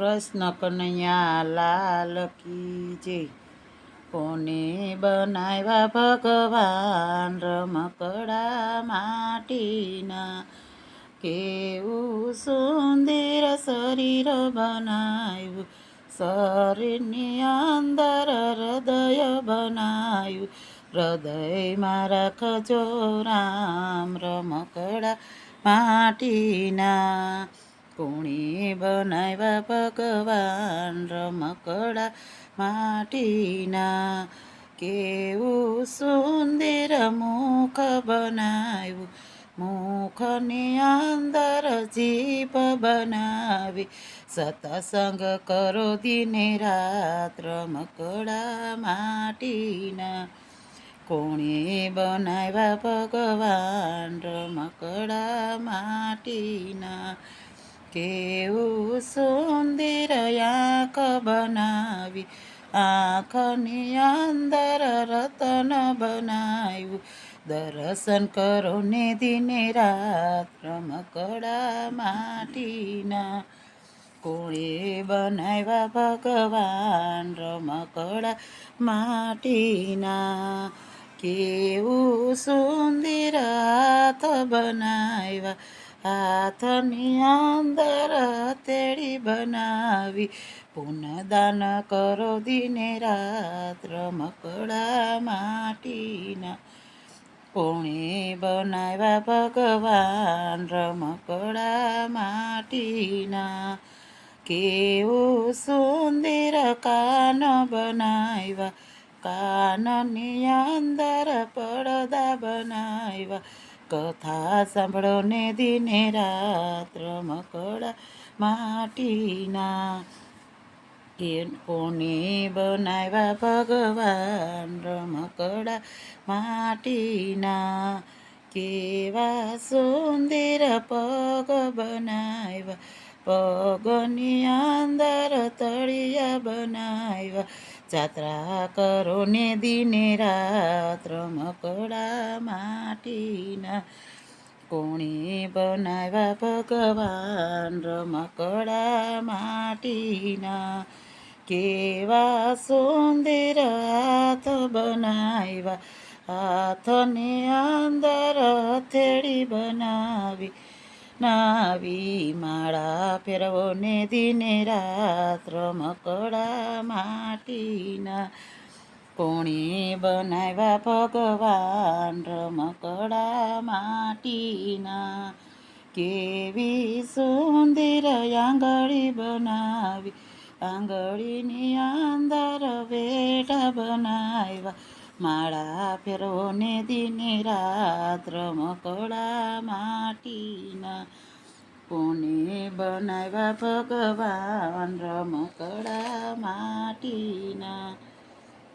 કૃષ્ણ કનૈયા લાલ કી જય. કોને બનાવ્યા ભગવાન રમકડા માટીના? કેવું સુંદર શરીર બનાવ્યું, શરીરની અંદર હૃદય બનાવ્યું. હૃદયમાં રાખજો રામ રમકડા માટીના. કોણે બનાવ્યા ભગવાન રમકડા માટીના કેવું સુંદર મુખ બનાવ્યું. મુખની અંદર જીભ બનાવી. સતસંગ કરો દિને રાત રમકડા માટીના. કોણે બનાવ્યા ભગવાન રમકડા માટીના. કેવું સુંદર આંખ બનાવી, આંખની અંદર રતન બનાવ્યું. દર્શન કરો ને દિને રાત રમકડા માટીના. કોણે બનાવ્યા ભગવાન રમકડા માટીના? કેવું સુંદર હાથ બનાવ્યા હાથની અંદર તેડી બનાવી, પુનદાન કરો દિને રાત્ર મકડા માટીના. કોણે બનાવ્યા ભગવાન રમકડા માટીના. કેવું સુંદર કાન બનાવ્યા, કાનની અંદર પડદા બનાવ્યા કથા સાંભળો ને દિને રાત્ર રમકડા માટીના. કોને બનાવ્યા ભગવાન રમકડા માટીના? કેવા સુંદર પગ બનાવ્યા પગની અંદર તળિયા બનાવ્યા જાત્રા કરો ને દિને રાત રમકડા માટીના કોણે બનાવ્યા ભગવાન રમકડા માટીના કેવા સુંદર હાથ બનાવ્યા હાથને અંદર હથેળી બનાવી નાવી માળા ફેરવો ને દિને રાત્ર મકડા માટીના. કોણે બનાવ્યા ભગવાન રમકડા માટીના. કેવી સુંદર આંગળી બનાવી, આંગળીની અંદર વેઢા બનાવ્યા. માળા ફેરવો ને દિને રાત્ર રમકડા માટીના કોને બનાવ્યા ભગવાન રમકડા માટીના?